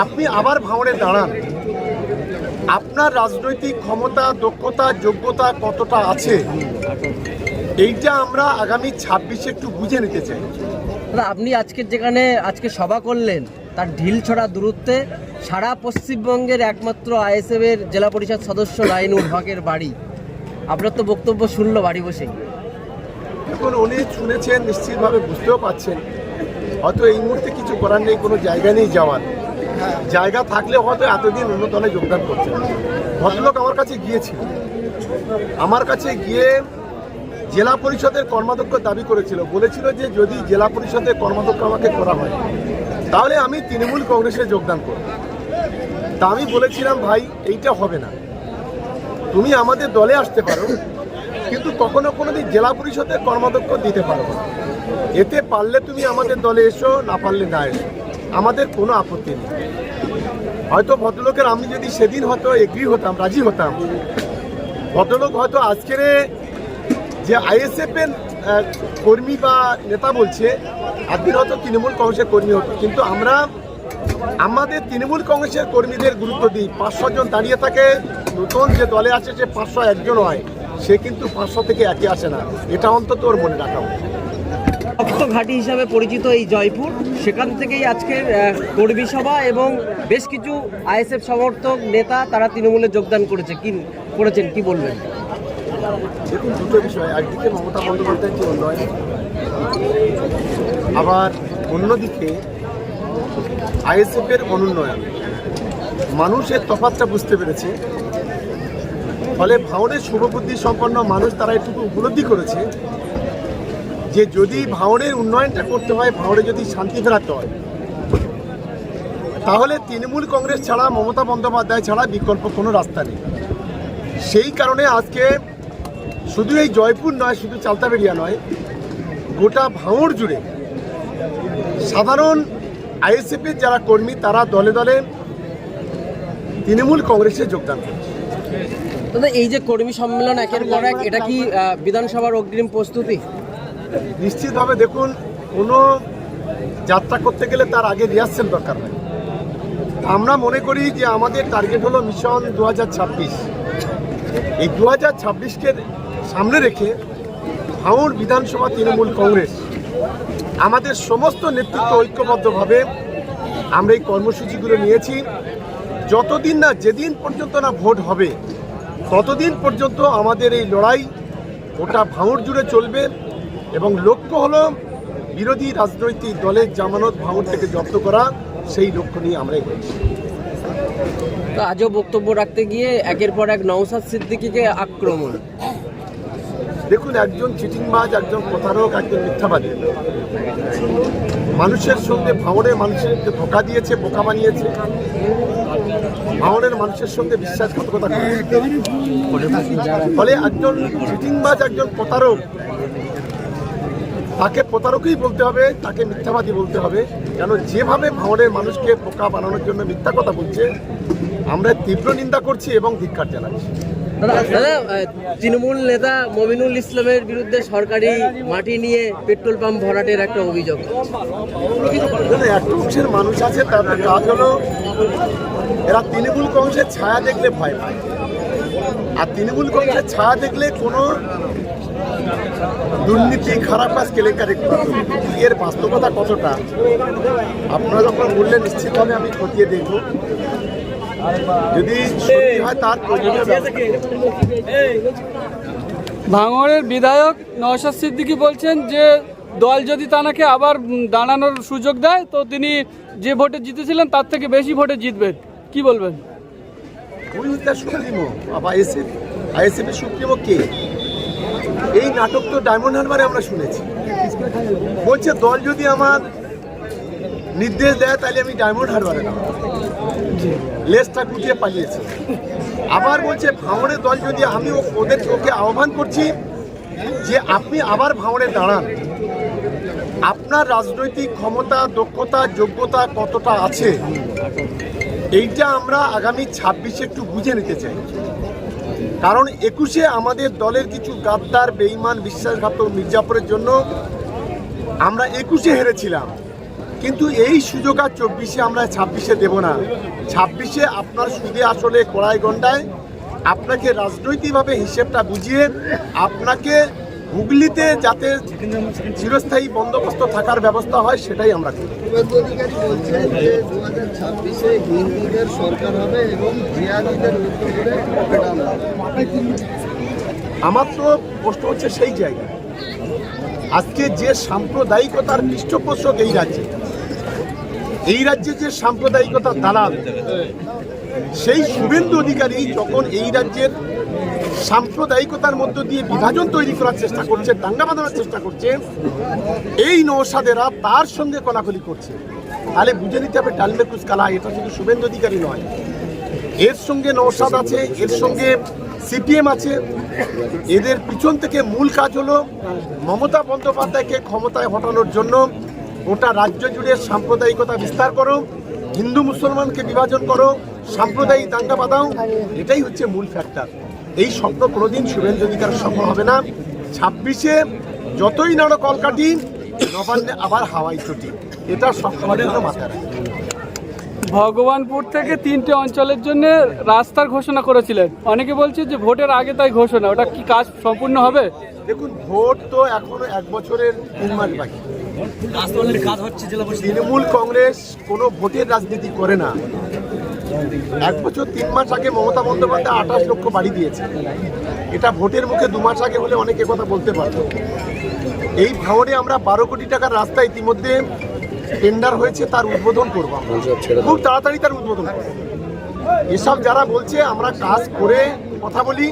আপনি আবার ভাঙড়ে দাঁড়ান। আপনার রাজনৈতিক ক্ষমতা দক্ষতা যোগ্যতা কতটা আছে? এইটা আমরা আগামী ছাব্বিশে একটু বুঝে নিতে চাই। আপনি আজকের যেখানে আজকে সভা করলেন তার ঢিল ছড়া দূরত্বে সারা পশ্চিমবঙ্গের একমাত্র আইএসএফ এর জেলা পরিষদ সদস্য লাইনুর হকের বাড়ি। আপনার তো বক্তব্য শুনলো বাড়ি বসে এখন উনি শুনেছেন নিশ্চিতভাবে বুঝতেও পাচ্ছেন হয়তো এই মুহূর্তে কিছু করার নেই কোনো জায়গা নেই যাওয়ার। জায়গা থাকলে হয়তো এতদিন অন্য যোগদান করছেন ভদ্রলোক আমার কাছে গিয়েছিল। আমার কাছে গিয়ে জেলা পরিষদের কর্মাধ্যক্ষ দাবি করেছিল। বলেছিল যে যদি জেলা পরিষদের কর্মাধ্যক্ষ আমাকে করা হয়, তাহলে আমি তৃণমূল কংগ্রেসে যোগদান করব। তা আমি বলেছিলাম, ভাই, এইটা হবে না। তুমি আমাদের দলে আসতে পারো, কিন্তু কখনো কোনোদিন জেলা পরিষদের কর্মাধ্যক্ষ দিতে পারো। এতে পারলে তুমি আমাদের দলে এসো, না পারলে না এসো। আমাদের কোনো আপত্তি নেই। হয়তো ভদ্রলোকের আমি যদি সেদিন হয়তো এগ্রি হতাম, রাজি হতাম। ভদ্রলোক হয়তো আজকের যে আইএসএফ এর কর্মী বা নেতা বলছে, একদিন হয়তো তৃণমূল কংগ্রেসের কর্মী হতো। কিন্তু আমরা আমাদের তৃণমূল কংগ্রেসের কর্মীদের গুরুত্ব দিই। পাঁচশো জন দাঁড়িয়ে থাকে, নতুন যে দলে আছে সে পাঁচশো একজন হয়, সে কিন্তু পাঁচশো থেকে একে আসে না। এটা অন্তত ওর মনে রাখা উচিত। রক্ত ঘাঁটি হিসাবে পরিচিত এই জয়পুর। সেখান থেকেই আজকের কর্মী সভা এবং বেশ কিছু আইএসএফ সমর্থক, নেতা তারা তৃণমূলে যোগদান করেছে। কি করেছেন? কি বলবেন? দেখুন, দুটো বিষয়। একদিকে মমতা বন্দ্যোপাধ্যায়ের যে উন্নয়ন, আবার অন্যদিকে আইএসএফের অনুন্নয়ন। মানুষের তফাতটা বুঝতে পেরেছে। ফলে ভাঙনের শুভবুদ্ধি সম্পন্ন মানুষ তারা এটুকু উপলব্ধি করেছে। যে যদি ভাঙনের উন্নয়নটা করতে হয় ভাঙড়ে যদি শান্তি ফেরাতে হয়, তাহলে তৃণমূল কংগ্রেস ছাড়া, মমতা বন্দ্যোপাধ্যায় ছাড়া বিকল্প কোনো রাস্তা নেই। সেই কারণে আজকে শুধু এই জয়পুর নয়, শুধু চালতাবেড়িয়া নয়, গোটা ভাঙড় জুড়ে সাধারণ আইএসএফের যারা কর্মী, তারা দলে দলে তৃণমূল কংগ্রেসে যোগদান করেছে। এই যে কর্মী সম্মেলন একের পর এক, এটা কি বিধানসভার অগ্রিম প্রস্তুতি? নিশ্চিতভাবে দেখুন, কোনো যাত্রা করতে গেলে তার আগে রিহার্সেল দরকার হয় আমরা মনে করি যে আমাদের টার্গেট হলো মিশন দু এই দু হাজার ছাব্বিশকে সামনে রেখে ভাঙড় বিধানসভা তৃণমূল কংগ্রেস আমাদের সমস্ত নেতৃত্ব ঐক্যবদ্ধভাবে আমরা এই কর্মসূচিগুলো নিয়েছি। যতদিন না যেদিন পর্যন্ত না ভোট হবে, ততদিন পর্যন্ত আমাদের এই লড়াই ওটা ভাঙড় জুড়ে চলবে। এবং লক্ষ্য হলো বিরোধী রাজনৈতিক দলের জামানত ভাঙড় থেকে জব্দ করা সেই লক্ষ্য নিয়ে আমরা এগোচ্ছি তো আজও বক্তব্য রাখতে গিয়ে একের পর এক নওসাদ সিদ্দিকিকে আক্রমণ। দেখুন একজন চিটিংবাজ একজন প্রতারক একজন মিথ্যাবাদী। মানুষের সঙ্গে ভাঙড়ের মানুষের ধোকা দিয়েছে বোকা বানিয়েছে ভাঙড়ের মানুষের সঙ্গে বিশ্বাসঘাতকতা করেছে। ফলে একজন চিটিংবাজ একজন প্রতারক তাকে প্রতারকই বলতে হবে তাকে মিথ্যাবাদী বলতে হবে। কেন যেভাবে ভাঙড়ের মানুষকে পোকা বানানোর জন্য মিথ্যা কথা বলছে আমরা তীব্র নিন্দা করছি এবং ধিক্কার জানাচ্ছি। দাদা তৃণমূল নেতা মমিনুল ইসলামের বিরুদ্ধে সরকারি মাটি নিয়ে পেট্রোল পাম্প ভরাটের একটা অভিযোগ এখানে এক অংশের মানুষ আছে তাদের কাজ হলো এরা তৃণমূল কংগ্রেসের ছায়া দেখলে ভয় পায়। আর তৃণমূল কংগ্রেসের ছায়া দেখলে কোনো দুর্নীতি খারাপ কাজ কেলেঙ্কারি। এর বাস্তবতা কতটা? আপনারা যখন বললেন নিশ্চিতভাবে আমি খতিয়ে দেখব। যদি হয় তার। ভাঙড়ের বিধায়ক নওশাদ সিদ্দিকী বলছেন যে দল যদি তানাকে আবার দাঁড়ানোর সুযোগ দেয় তো তিনি যে ভোটে জিতেছিলেন তার থেকে বেশি ভোটে জিতবেন কি বলবেন? Supremo of ISF. আইএসএফ এর সুপ্রিমো কে? এই নাটক তো ডায়মন্ড হারবারে আমরা শুনেছি। বলছে, দল যদি আমার নির্দেশ দেয়, তাহলে আমি ডায়মন্ড হারবারে না লেজটা গুটিয়ে পালিয়েছি। আবার বলছে ভাঙড়ের দল যদি আমি ওদের ওকে আহ্বান করছি যে আপনি আবার ভাঙড়ে দাঁড়ান। আপনার রাজনৈতিক ক্ষমতা, দক্ষতা, যোগ্যতা কতটা আছে, এইটা আমরা আগামী ছাব্বিশে একটু বুঝে নিতে চাই। কারণ একুশে আমাদের দলের কিছু গাদ্দার বেইমান বিশ্বাসঘাতক মির্জাপুরের জন্য আমরা একুশে হেরেছিলাম। কিন্তু এই সুযোগ আর চব্বিশে আমরা ছাব্বিশে দেব না। ছাব্বিশে আপনার সুদে আসলে কড়াই গন্ডায় আপনাকে রাজনৈতিকভাবে হিসেবটা বুঝিয়ে আপনাকে হুগলিতে যাতে চিরস্থায়ী বন্দোবস্ত থাকার ব্যবস্থা হয়, সেটাই আমরা করি। সরকার হবে এবং আমার তো প্রশ্ন হচ্ছে সেই জায়গা আজকে যে সাম্প্রদায়িকতার পৃষ্ঠপোষক এই রাজ্যে এই রাজ্যে যে সাম্প্রদায়িকতার দালাল, সেই শুভেন্দু অধিকারী যখন এই রাজ্যের সাম্প্রদায়িকতার মধ্য দিয়ে বিভাজন তৈরি করার চেষ্টা করছে, দাঙ্গা বাঁধানোর চেষ্টা করছে, এই নৌসাদেরা তার সঙ্গে কলাকলি করছে। তাহলে বুঝে নিতে হবে ডালমে কুচ কালা এটা শুধু শুভেন্দু অধিকারী নয়। এর সঙ্গে নৌসাদ আছে, এর সঙ্গে সিপিএম আছে। এদের পিছন থেকে মূল কাজ হলো মমতা বন্দ্যোপাধ্যায়কে ক্ষমতায় হটানোর জন্য গোটা রাজ্য জুড়ে সাম্প্রদায়িকতা বিস্তার করো, হিন্দু মুসলমানকে বিভাজন করো, সাম্প্রদায়িক দাঙ্গা বাঁধাও, এটাই হচ্ছে মূল ফ্যাক্টর এই স্বপ্ন কোনোদিন শুভেন্দু অধিকারের সফল হবে না। ছাব্বিশে যতই নাড়ো কলকাঠি, নবান্নে আবার হাওয়াই ছুটি এটা সব জন্য মাথায় রাখবে ভগবানপুর থেকে তিনটে অঞ্চলের জন্য রাস্তার ঘোষণা করেছিলেন। অনেকে বলছে যে ভোটের আগে তাই ঘোষণা। ওটা কি কাজ সম্পূর্ণ হবে? দেখুন, ভোট তো এখনও এক বছরের তৃণমূল কংগ্রেস কোনো ভোটের রাজনীতি করে না। এক বছর তিন মাস আগে মমতা বন্দ্যোপাধ্যায় আঠাশ লক্ষ বাড়ি দিয়েছে। এটা ভোটের মুখে দু মাস আগে হলে অনেকে কথা বলতে পারত। এই ভাঙড়ে আমরা বারো কোটি টাকার রাস্তা ইতিমধ্যে টেন্ডার হয়েছে তার উদ্বোধন করব। খুব তাড়াতাড়ি তার উদ্বোধন করব। এসব যারা বলছে আমরা কাজ করে কথা বলি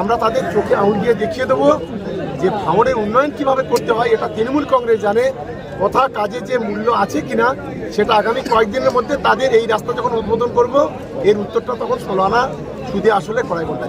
আমরা তাদের চোখে আঙুল দিয়ে দেখিয়ে দেবো যে ভাঙড়ের উন্নয়ন কীভাবে করতে হয় এটা তৃণমূল কংগ্রেস জানে কথা কাজে যে মূল্য আছে কিনা সেটা আগামী কয়েকদিনের মধ্যে তাদের এই রাস্তা যখন উদ্বোধন করব এর উত্তরটা তখন ষোলো আনা সুদে আসলে কড়াই বলতে